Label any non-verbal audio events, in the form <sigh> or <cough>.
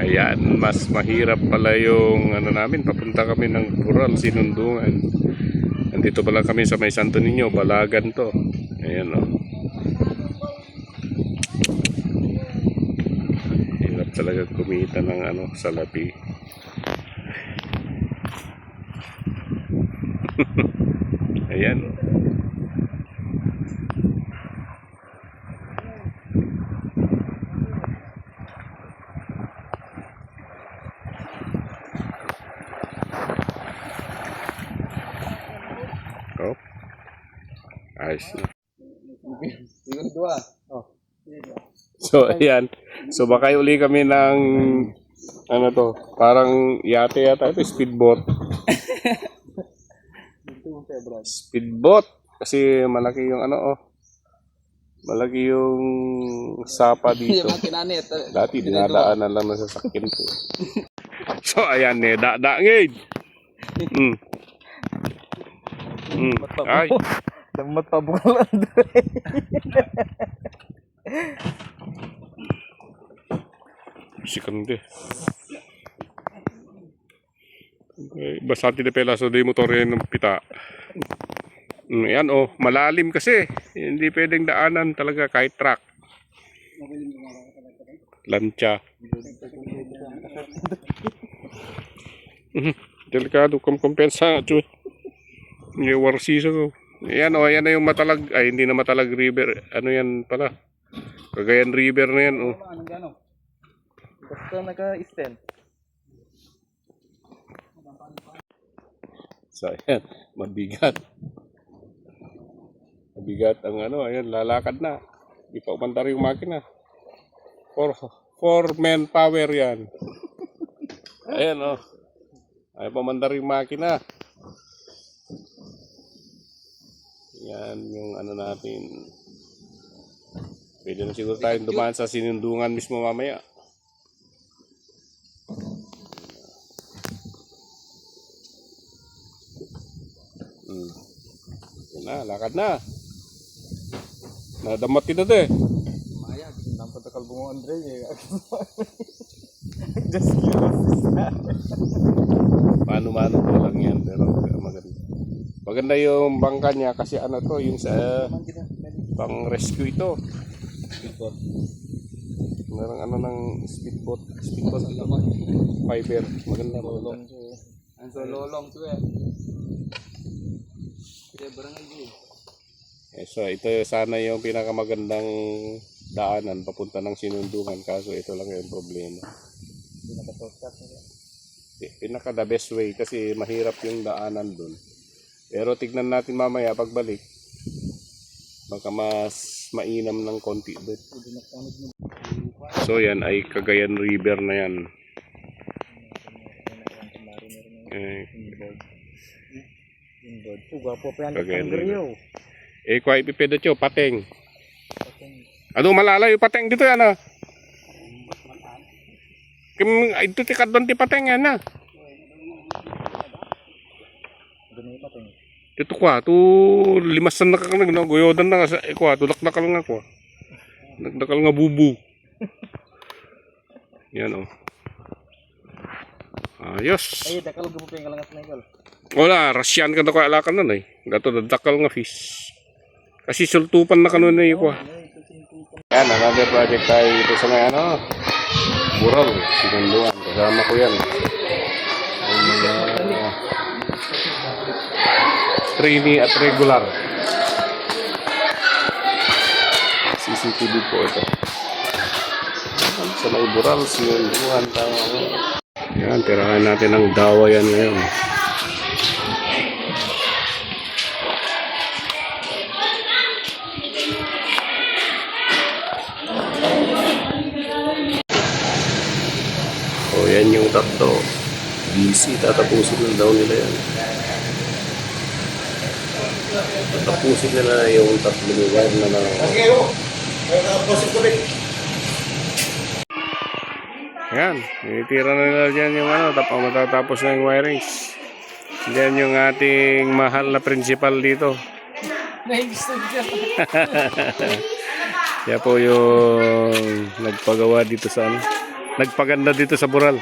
Ayan, mas mahirap pala yung ano namin, papunta kami ng Bural, Sinundungan. Nandito pala kami sa may Santo Niño, Balagan to. Ayan o. Hirap talaga kumita ng ano, salapi. <laughs> Ayan o. Oh. Ayos na. Siguro dua. Oh. So, <laughs> ayan. So, baka uli kami ng ano to, parang yate yata ito, speedboat. Speedboat. Kasi malaki yung ano, oh. Malaki yung sapa dito. Dati dinadaanan lang ng sasakyan ko. <laughs> so, ayan eh. Da da ngayon. Mm. Mm. Ay, Damat pa bulan. sikan de. Okay, basati de pela so de motor yan ng pita. Mm, yan oh, malalim kasi. Hindi pwedeng daanan talaga kahit truck. Lancha. Mhm, Delikado kung kumpensa chu. Yung warsisa ko. Yan oh, yan na yung matalag ay hindi na matalag river. Ano yan pala? Cagayan River na yan oh. Anong gano? Basta naka-stand. So, ayan, mabigat. Mabigat ang ano, ayan, lalakad na. Di pa umandar yung makina. Four, four men power yan. Ayan, oh. Ay, pamandar yung makina. Yan yung ano natin. Pwede na siguro tayong dumaan sa sinundungan mismo mamaya. Hmm. Yan na, lakad na. Nadamat kita de. Mayag. Nampak takal bungo Andre. eh. <laughs> Just curious. Mano-mano ko lang yan, pero maganda. Yung bangka niya kasi ano to, yung sa pang rescue ito. Speedboat. Merong ano ng speedboat, speedboat fiber. Maganda, maganda. Lolong to. Ang so lolong to eh. Kaya barangay. Eh, so ito sana yung pinakamagandang daanan papunta ng sinundungan kaso ito lang yung problema. Hindi nakashortcut nila. Eh, pinaka the best way kasi mahirap yung daanan dun. Pero tignan natin mamaya pagbalik. Baka mas mainam ng konti doon. So yan ay Cagayan River na yan. Eh. Cagayan Kangriyo. eh kwa ipipedo cho, pateng. Ano malalayo pateng dito yan ah. Kim, ito ti kadon ti pateng yan ah. Dito kwa, tu limasan na ka nag no, goyodan na ka sa eh, kwa, tulak na nga kwa. Nagdakal nga bubu. <laughs> Yan oh. Ayos. Ay, dakal gapo pa yung kalangas na ikal. Wala, rasyan ka na ko alakan nun eh. Gato dadakal nga fish. Kasi sultupan na kanon na yung kwa. Yan, another project tayo dito sa may ano. Bural, sinunduan. Kasama ko yan. Ang mga trainee at regular. CCTV po ito. Sa may bural, sinunduan. Tama mo. Yan, tirahan natin ng dawa yan ngayon. O yan yung tatlo. Busy, tatapusin na daw nila yan. Tatapusin nila yung tatlo ni wire na na. Yan, itira na nila dyan yung ano, tapos matatapos na yung wirings. Yan yung ating mahal na principal dito. Siya. <laughs> Po yung nag nagpagawa dito sa ano. Nagpaganda dito sa Boral.